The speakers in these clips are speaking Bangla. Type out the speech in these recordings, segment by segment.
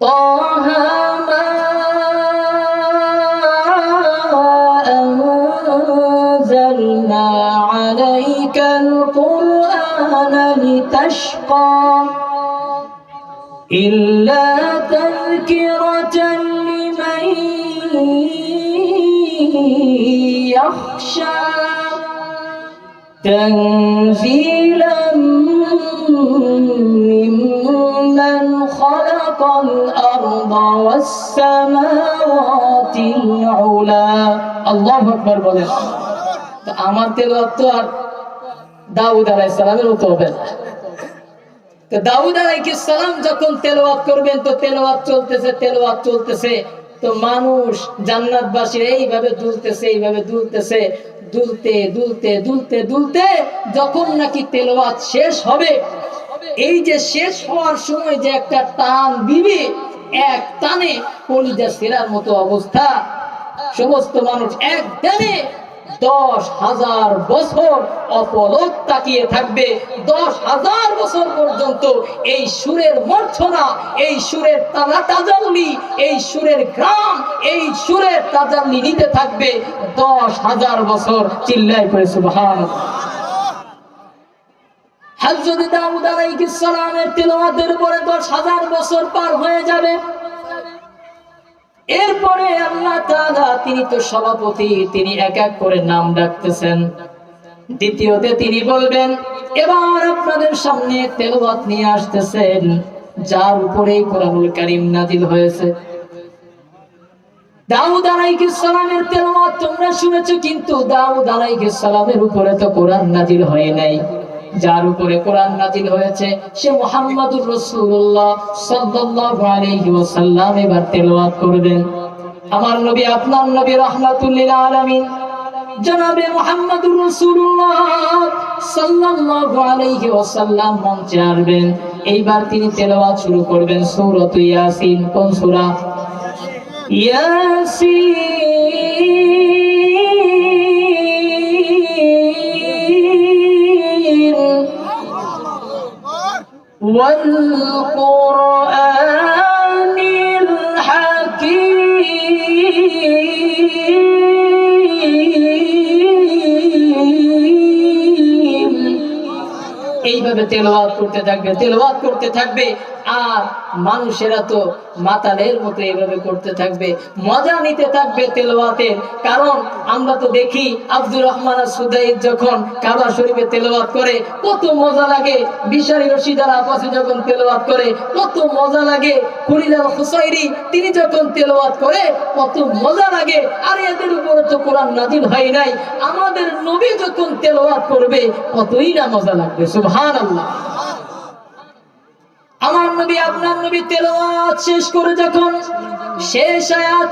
طه ما أنزلنا عليك القرآن لتشقى إلا تذكرة لمن يخشى تنزيلا ممن خلق الأرض والسماوات العلا الله أكبر বলেন তো আমার তেলাওয়াত তো আর দাউদ আলাইহিস সালামের মতো হবে না তো দাউদ আলাইহিস সালাম যখন তেলাওয়াত করবেন তো তেলাওয়াত চলতেছে তেলাওয়াত চলতেছে তো মানুষ জান্নাতবাসী এইভাবে দুলতেছে এইভাবে দুলতেছে দুলতে দুলতে দুলতে দুলতে যখন নাকি তেলাওয়াত শেষ হবে এই যে শেষ হওয়ার সময় যে একটা টান দিবে, এক টানে কলিজা সেরার মতো অবস্থা। সমস্ত মানুষ এক টানে দশ হাজার বছর অপলক তাকিয়ে থাকবে। দশ হাজার বছর পর্যন্ত এই সুরের মর্ছনা, এই সুরের তারা তাজাল্লি, এই সুরের গ্রাম এই সুরের তাজাল্লি নিতে থাকবে দশ হাজার বছর। চিল্লাই করে সুবহান হযরত দাউদ আলাইহিস সালামের তেলাওয়াতের পরে দশ হাজার বছর পার হয়ে যাবে। এরপরে আল্লাহ তাআলা তিনি তো সভাপতি, তিনি এক এক করে নাম ডাকতেছেন। দ্বিতীয়তে তিনি বলবেন, এবার আপনাদের সামনে তেলাওয়াত নিয়ে আসতেছেন, যার উপরে কোরআনুল কারীম নাজিল হয়েছে। দাউদ আলাইহিস সালামের তেলাওয়াত তোমরা শুনেছো, কিন্তু দাউদ আলাইহিস সালামের উপরে তো কোরআন নাজিল হয় নাই। যার উপরে কোরআন নাজিল হয়েছে, সে মুহাম্মাদুর রাসূলুল্লাহ সাল্লাল্লাহু আলাইহি ওয়াসাল্লাম এবার তেলাওয়াত করবেন। আমার নবী, আপনার নবী রাহমাতুল লিল আলামিন, জনাবে মুহাম্মাদুর রাসূলুল্লাহ সাল্লাল্লাহু আলাইহি ওয়াসাল্লাম মঞ্চে আসবেন। এইবার তিনি তেলাওয়াত শুরু করবেন সূরাত ইয়াসিন, কোন সূরা? ইয়াসিন। والقرآن الحكيم এইভাবে তেলাওয়াত করতে থাকবে তেলাওয়াত করতে থাকবে আর মানুষেরা তো মাতালের মতো এইভাবে করতে থাকবে। মজা নিতে থাকবে তেলাওয়াতের। কারণ আমরা তো দেখি আব্দুর রহমান সুদাইদ যখন কাবা শরীফে তেলাওয়াত করে, কত মজা লাগে। বিশারি রশিদার আপাসে যখন তেলাওয়াত করে, কত মজা লাগে। খলিলাল হুসাইরি, তিনি যখন তেলাওয়াত করে, কত মজা লাগে। আরে এদের উপরে তো কোরআন নাজিল হয় নাই। আমাদের নবী যখন তেলাওয়াত করবে, কতই না মজা লাগবে। সুবহানাল্লাহ। আমার নবী, আপনার নবী তেলাওয়াত শেষ করে যখন শেষ আয়াত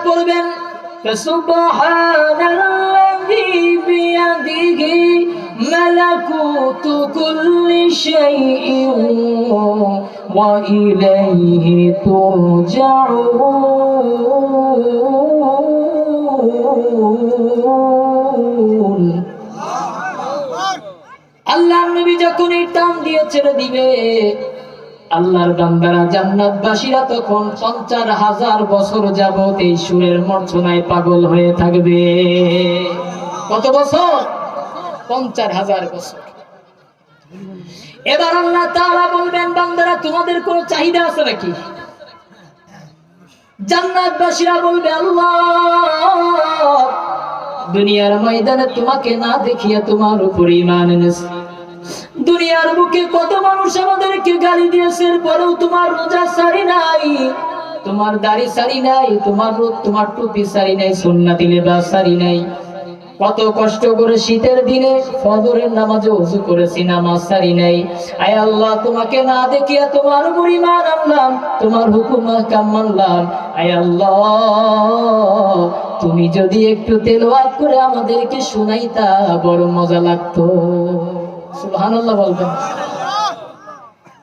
তুরজাউন। আল্লাহর নবী যখন এই টান দিয়ে ছেড়ে দিবে আল্লাহর বান্দারা, জান্নাতবাসীরা তখন পঞ্চাশ হাজার বছর যাবত এই সুরের মর্চনায় পাগল হয়ে থাকবে। কত বছর? পঞ্চাশ হাজার বছর। এবার আল্লাহ তাআলা বলবেন, বান্দারা, তোমাদের কোনো চাহিদা আছে নাকি? জান্নাতবাসীরা বলবে, আল্লাহ, দুনিয়ার ময়দানে তোমাকে না দেখিয়া তোমার উপর ইমান এনেছে। দুনিয়ার বুকে কত মানুষ আমাদেরকে গালি দিয়েছে পরেও তোমার রোজা সারি নাই। তোমার দাড়ি সারি নাই, তোমার রোদ, তোমার টুপি সারি নাই, সুন্নাতি লেবাস সারি নাই। কত কষ্ট করে শীতের দিনে ফজরের নামাজে ওযু করেছি, নামাজ সারি নাই। আয় আল্লাহ, তোমাকে না দেখিয়া তোমার ঈমান আনলাম, তোমার হুকুম কাম মানলাম। আয় আল্লাহ, তুমি যদি একটু তেলাওয়াত করে আমাদেরকে শুনাইতা, বড় মজা লাগতো। সুবহানাল্লাহ বলবেন।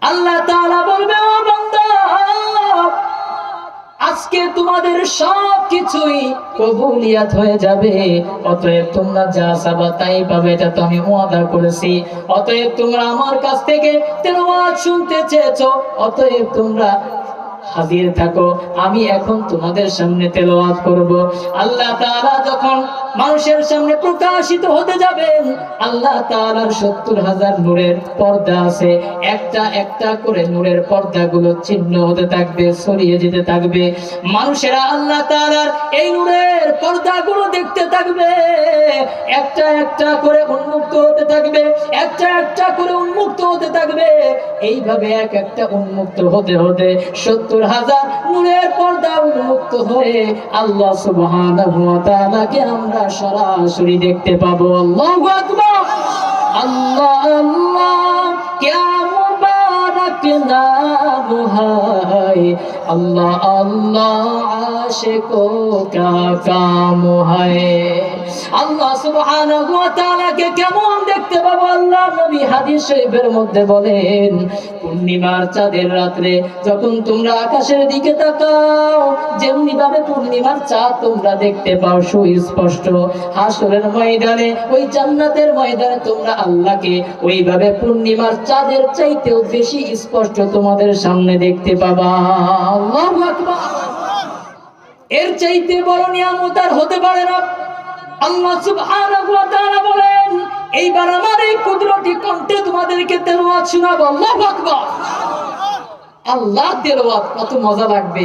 আল্লাহ তাআলা বলবে, ও বান্দা আজকে তোমাদের সব কিছুই কবুলিয়াত হয়ে যাবে। অতএব তোমরা যা চাবা তাই পাবে, এটা তো আমি ওয়াদা করেছি। অতএব তোমরা আমার কাছ থেকে তেলাওয়াত শুনতে চেয়েছো, অতএব তোমরা হাজির থাকো, আমি এখন তোমাদের সামনে তেলাওয়াত করব। আল্লাহ তাআলা যখন মানুষের সামনে প্রকাশিত হতে যাবেন আল্লাহ তাআলার সত্তর হাজার নূরের পর্দা আছে। একটা একটা করে নূরের পর্দাগুলো ছিন্ন হতে থাকবে সরিয়ে যেতে থাকবে। মানুষেরা আল্লাহ তাআলার এই নূরের পর্দাগুলো দেখতে থাকবে। একটা একটা করে উন্মুক্ত হতে থাকবে, একটা একটা করে উন্মুক্ত হতে থাকবে। এইভাবে এক একটা উন্মুক্ত হতে হতে সত্তর নূরের হাজার নূরের পর্দা উন্মুক্ত হয়ে আল্লাহ সুবহানাহু ওয়া তাআলাকে আমরা সরাসরি দেখতে পাবো। আল্লাহু আকবার! আল্লাহ আল্লাহ কিয়া মুবারক না আল্লাহ আল্লাহ, আশেক কাকা মুহাই আল্লাহ সুবহানাহু কেমন দেখতে পাবো? আল্লাহ নবী হাদিস শরীফের মধ্যে বলেন, পূর্ণিমার চাঁদের রাত্রে যখন তোমরা আকাশের দিকে তাকাও যেমনি ভাবে পূর্ণিমার চাঁদ তোমরা দেখতে পাও, সুস্পষ্ট। হাসরের ময়দানে, ওই জান্নাতের ময়দানে তোমরা আল্লাহকে ওইভাবে পূর্ণিমার চাঁদের চাইতেও বেশি স্পষ্ট তোমাদের সামনে দেখতে পাবা। এর চাইতে বড় নিয়ামত আর হতে পারে না। আল্লাহ সুবহানাহু ওয়া তাআলা বলেন, এইবার আমার এই কুদরতি কণ্ঠে তোমাদেরকে শোনাবো। আল্লাহু আকবার। আল্লাহ কত মজা লাগবে।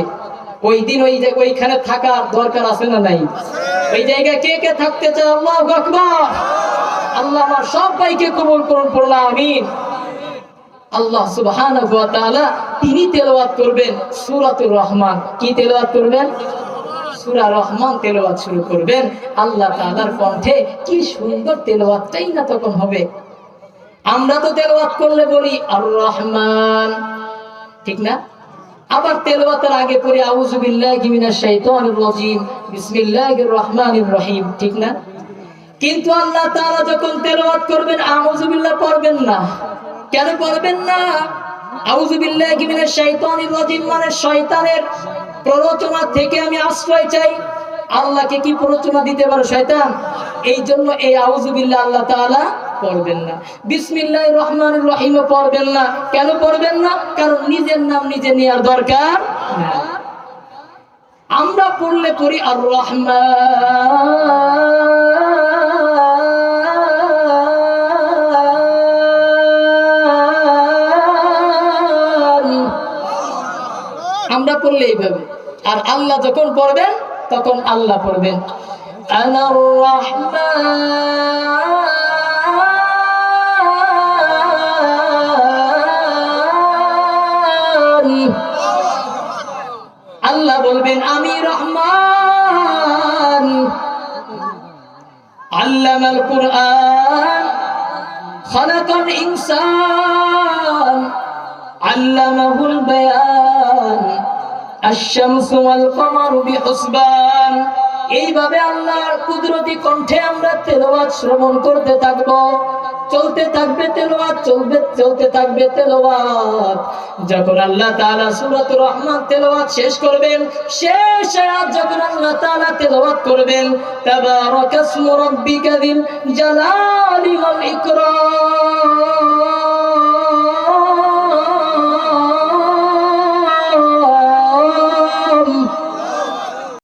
ওই দিন ওই জায়গায় ওইখানে থাকার দরকার আছে না নাই? ওই জায়গায় কে কে থাকতে চায়? আল্লাহু আকবার। আল্লাহ আমার সবাইকে কবুল করুন পড়লাম আমিন। আল্লাহ তাআলা তিনি তেলাওয়াত করবেন সূরাতুর রহমান। কি তেলাওয়াত করবেন? সূরা রহমান শুরু করবেন। আল্লাহ কণ্ঠে কি সুন্দর না তখন হবে। আমরা তো তেলাওয়াত করলে বলি আর রহমান ঠিক না? আবার তেলাওয়াতের আগে পড়ি আউযু বিল্লাহি মিনাশ রহিম। ঠিক না? কিন্তু আল্লাহ তাআলা যখন তেলাওয়াত করবেন আউযু বিল্লাহ পড়বেন না। কেন পড়বেন না? মানে প্ররোচনা থেকে আমি আশ্রয় চাই। আল্লাহকে কি প্ররোচনা দিতে এই জন্য এই আল্লাহ তাআলা পড়বেন না। বিসমিল্লাহির রহমানির রহিম পড়বেন না। কেন পড়বেন না? কারণ নিজের নাম নিজে নেওয়ার দরকার আমরা পড়লে পড়ি আর রহমান আমরা পড়লে এইভাবে। আর আল্লাহ যখন পড়বেন, তখন আল্লাহ পড়বেন। রহমান। আল্লাহ বলবেন, আমি রহমান। আল্লামাল কুরআন, খালাকাল ইনসান। আল্লামাহুল বায়ান। আশ-শামসু ওয়াল কমারু এইভাবে আল্লাহর কুদরতি কণ্ঠে আমরা তেলাওয়াত শ্রবণ করতে থাকব। চলতে থাকবে তেলাওয়াত, চলবে, চলতে থাকবে তেলাওয়াত। যখন আল্লাহ তাআলা সূরাতুর রহমান তেলাওয়াত শেষ করবেন, শেষ আয়াত যখন আল্লাহ তাআলা তেলাওয়াত করবেন, তাবারাকাসমু রাব্বিকা যিল জালালি ওয়াল ইকরাম